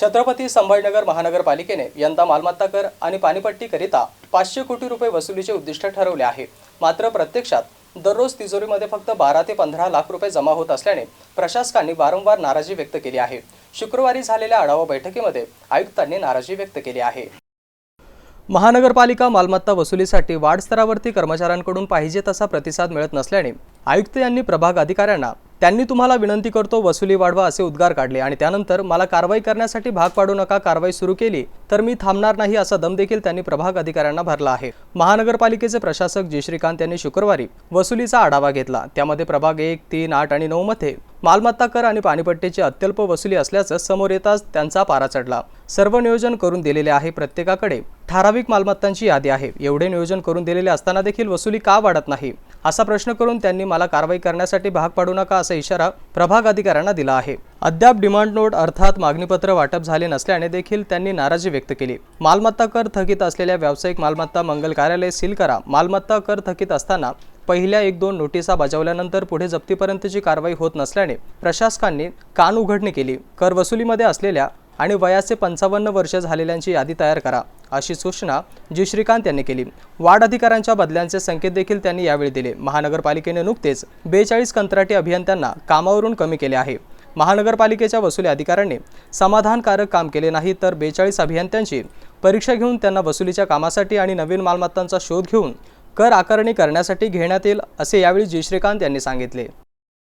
छत्रपती संभाजीनगर महानगरपालिकेने यंदा मालमत्ता कर आणि पाणीपट्टीकरिता पाचशे कोटी रुपये वसुलीचे उद्दिष्ट ठरवले आहे. मात्र प्रत्यक्षात दररोज तिजोरीमध्ये फक्त बारा ते पंधरा लाख रुपये जमा होत असल्याने प्रशासकांनी वारंवार नाराजी व्यक्त केली आहे. शुक्रवारी झालेल्या आढावा बैठकीमध्ये आयुक्तांनी नाराजी व्यक्त केली आहे. महानगरपालिका मालमत्ता वसुलीसाठी वाढ स्तरावरती कर्मचाऱ्यांकडून पाहिजे तसा प्रतिसाद मिळत नसल्याने आयुक्त यांनी प्रभाग अधिकाऱ्यांना त्यांनी तुम्हाला विनंती करतो वसुली वाढवा असे उद्गार काढले. आणि त्यानंतर मला कारवाई करण्यासाठी भाग पाडू नका कारवाई सुरू केली तर मी थांबणार नाही असा दम देखील त्यांनी प्रभाग अधिकाऱ्यांना भरला आहे. महानगरपालिकेचे प्रशासक जी. श्रीकांत यांनी शुक्रवारी वसुलीचा आढावा घेतला. त्यामध्ये प्रभाग एक तीन आठ आणि नऊ मध्ये मालमत्ता कर आणि पाणीपट्टीची अत्यल्प वसुली असल्याचं समोर येताच त्यांचा पारा चढला. सर्व नियोजन करून दिलेले आहे प्रत्येकाकडे. ठराविक मालमत्तांची यादी आहे. एवढे नियोजन करून दिलेले असताना देखील वसुली का वाढत नाही? असा प्रश्न करून त्यांनी मला कारवाई करण्यासाठी भाग पाडू नका असा इशारा प्रभाग अधिकाऱ्यांना दिला आहे. अद्याप डिमांड नोट अर्थात मागणीपत्र वाटप झाले नसल्याने देखील त्यांनी नाराजी व्यक्त केली. मालमत्ता कर थकीत असलेल्या व्यावसायिक मालमत्ता मंगल कार्यालय सील करा. मालमत्ता कर थकीत असताना पहिल्या एक दोन नोटिसा बजावल्यानंतर पुढे जप्तीपर्यंतची कारवाई होत नसल्याने प्रशासकांनी कान उघडणी केली. कर वसुलीमध्ये असलेल्या आणि वयाचे पंचावन्न वर्ष झालेल्यांची यादी तयार करा. अशी सूचना जी श्रीकांत यांनी केली. वार्ड अधिकाऱ्यांच्या बदल्यांचे संकेत देखील त्यांनी यावेळी दिले. महानगरपालिकेने नुकतेच बेचाळीस कंत्राटी अभियंत्यांना कामावरून कमी केले आहे. महानगरपालिकेच्या वसुली अधिकाऱ्यांनी समाधानकारक काम केले नाही तर बेचाळीस अभियंत्यांची परीक्षा घेऊन त्यांना वसुलीच्या कामासाठी आणि नवीन मालमत्तांचा शोध घेऊन कर आकारणी करण्यासाठी घेण्यात येईल असे यावेळी जी श्रीकांत यांनी सांगितले.